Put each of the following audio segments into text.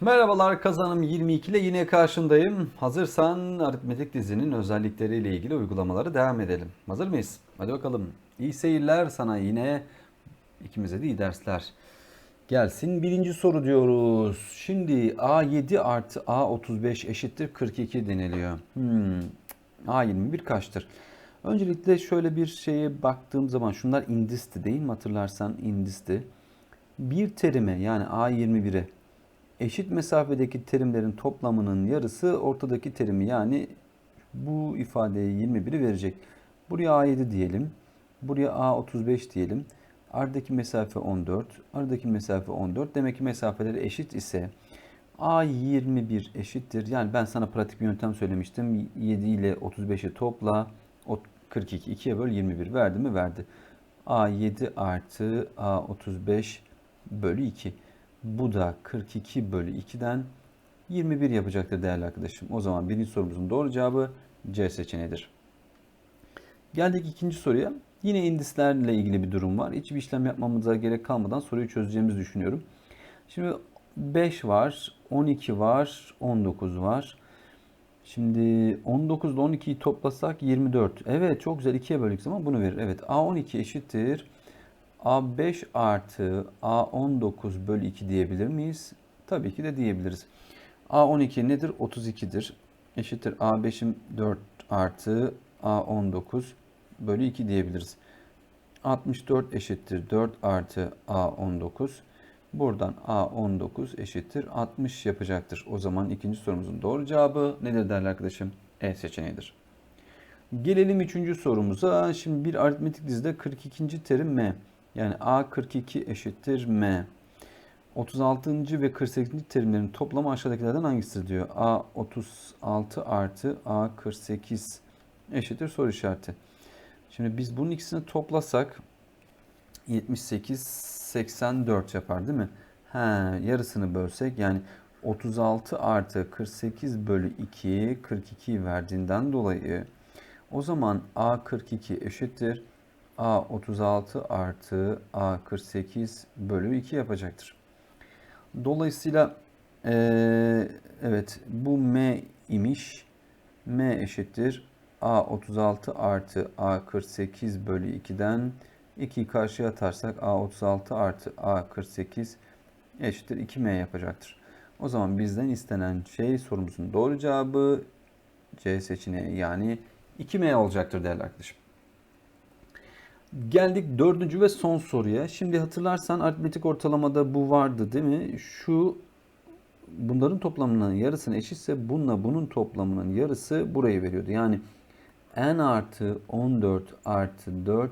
Merhabalar kazanım 22 ile yine karşındayım. Hazırsan aritmetik dizinin özellikleriyle ilgili uygulamaları devam edelim. Hazır mıyız? Hadi bakalım. İyi seyirler sana yine. ikimize de iyi dersler. Gelsin birinci soru diyoruz. Şimdi A7 artı A35 eşittir 42 deniliyor. Hmm. A21 kaçtır? Öncelikle şöyle bir şeye baktığım zaman şunlar indisti değil mi? Hatırlarsan indisti. Bir terime yani A21'e eşit mesafedeki terimlerin toplamının yarısı ortadaki terimi yani bu ifadeye 21'i verecek. Buraya A7 diyelim. Buraya A35 diyelim. Aradaki mesafe 14. Aradaki mesafe 14. Demek ki mesafeleri eşit ise A21 eşittir. Yani ben sana pratik bir yöntem söylemiştim. 7 ile 35'i topla. O 42 2'ye böl 21 verdi mi? Verdi. A7 artı A35 bölü 2. Bu da 42 bölü 2'den 21 yapacaktır değerli arkadaşım. O zaman birinci sorumuzun doğru cevabı C seçeneğidir. Geldik ikinci soruya. Yine indislerle ilgili bir durum var. Hiçbir işlem yapmamıza gerek kalmadan soruyu çözeceğimizi düşünüyorum. Şimdi 5 var, 12 var, 19 var. Şimdi 19 ile 12'yi toplasak 24. Evet çok güzel 2'ye böldük zaman bunu verir. Evet A12 eşittir. A5 artı A19 bölü 2 diyebilir miyiz? Tabii ki de diyebiliriz. A12 nedir? 32'dir. Eşittir A5'im 4 artı A19 bölü 2 diyebiliriz. 64 eşittir 4 artı A19. Buradan A19 eşittir 60 yapacaktır. O zaman ikinci sorumuzun doğru cevabı nedir değerli arkadaşım? E seçeneğidir. Gelelim üçüncü sorumuza. Şimdi bir aritmetik dizide 42. terim M. Yani A42 eşittir M. 36. ve 48. terimlerin toplamı aşağıdakilerden hangisidir diyor. A36 artı A48 eşittir soru işareti. Şimdi biz bunun ikisini toplasak 78 84 yapar değil mi? He, yarısını bölsek yani 36 artı 48 bölü 2 42 verdiğinden dolayı o zaman A42 eşittir A36 artı A48 bölü 2 yapacaktır. Dolayısıyla eee, evet bu M imiş. M eşittir A36 artı A48 bölü 2'den 2'yi karşıya atarsak A36 artı A48 eşittir 2M yapacaktır. O zaman bizden istenen şey sorumuzun doğru cevabı C seçeneği yani 2M olacaktır değerli arkadaşım. Geldik dördüncü ve son soruya. Şimdi hatırlarsan aritmetik ortalamada bu vardı değil mi? Şu bunların toplamının yarısına eşitse bununla bunun toplamının yarısı burayı veriyordu. Yani n artı 14 artı 4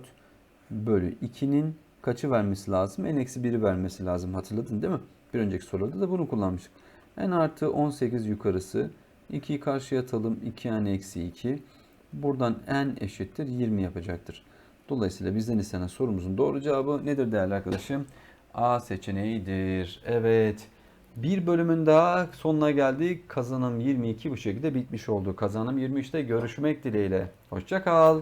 bölü 2'nin kaçı vermesi lazım? n eksi 1'i vermesi lazım. Hatırladın değil mi? Bir önceki soruda da bunu kullanmıştık. n artı 18 yukarısı. 2'yi karşıya atalım. 2n eksi 2. Buradan n eşittir 20 yapacaktır. Dolayısıyla bizden istenen sorumuzun doğru cevabı nedir değerli arkadaşım? A seçeneğidir. Evet. Bir bölümün daha sonuna geldik. Kazanım 22 bu şekilde bitmiş oldu. Kazanım 23'te görüşmek dileğiyle. Hoşça kal.